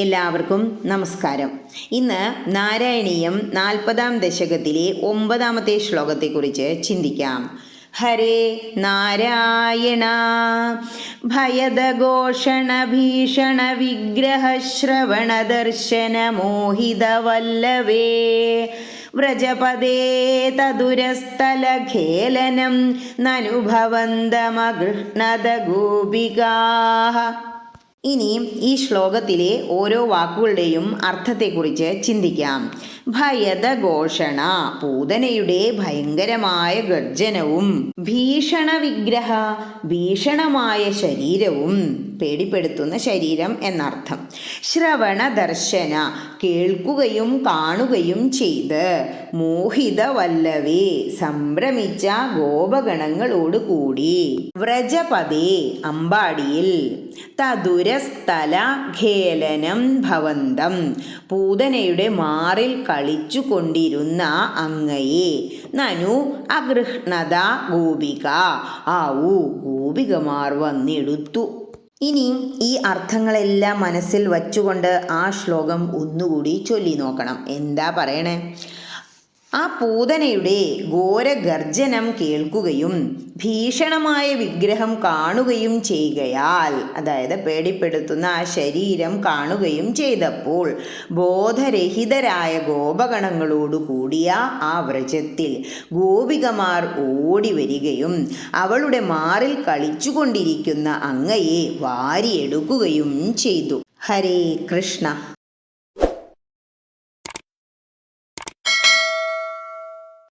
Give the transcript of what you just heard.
എല്ലാവർക്കും നമസ്കാരം. ഇന്ന് നാരായണീയം നാൽപ്പതാം ദശകത്തിലെ ഒമ്പതാമത്തെ ശ്ലോകത്തെക്കുറിച്ച് ചിന്തിക്കാം. ഹരേ നാരായണ. ഭയദഘോഷണ ഭീഷണ വിഗ്രഹ ശ്രവണ ദർശന മോഹിതവല്ലവേ വ്രജപദേ തദുരസ്ഥലഖേലനം നനുഭവന്തമഗൃഹ്ണത ഗോപികാः ഇനി ഈ ശ്ലോകത്തിലെ ഓരോ വാക്കുകളുടെയും അർത്ഥത്തെക്കുറിച്ച് ചിന്തിക്കാം. ഭയതഘോഷണ പൂതനയുടെ ഭയങ്കരമായ ഗർജനവും ഭീഷണ വിഗ്രഹ ഭീഷണമായ ശരീരവും പേടിപ്പെടുത്തുന്ന ശരീരം എന്നർത്ഥം. ശ്രവണ ദർശന കേൾക്കുകയും കാണുകയും ചെയ്ത് മോഹിത വല്ലവേ സംഭ്രമിച്ച ഗോപഗണങ്ങളോട് കൂടി വ്രജപദേ അമ്പാടിയിൽ തതുരസ്ഥല ഖേലനം ഭവന്തം. പൂതനയുടെ മാറിൽ കളിച്ചു കൊണ്ടിരുന്ന അങ്ങയെ. നനു അഗൃഹ്ണത ഗോപിക. ആവൂ ഗോപികമാർ വന്നെടുത്തു. ഇനി ഈ അർത്ഥങ്ങളെല്ലാം മനസ്സിൽ വച്ചുകൊണ്ട് ആ ശ്ലോകം ഒന്നുകൂടി ചൊല്ലി നോക്കണം എന്താ പറയണേ? ആ പൂതനയുടെ ഘോരഗർജനം കേൾക്കുകയും ഭീഷണമായ വിഗ്രഹം കാണുകയും ചെയ്യുകയാൽ അതായത് പേടിപ്പെടുത്തുന്ന ആ ശരീരം കാണുകയും ചെയ്തപ്പോൾ ബോധരഹിതരായ ഗോപഗണങ്ങളോടുകൂടിയ ആ വ്രജത്തിൽ ഗോപികമാർ ഓടി വരികയും അവളുടെ മാറിൽ കളിച്ചുകൊണ്ടിരിക്കുന്ന അങ്ങയെ വാരിയെടുക്കുകയും ചെയ്തു. ഹരേ കൃഷ്ണ.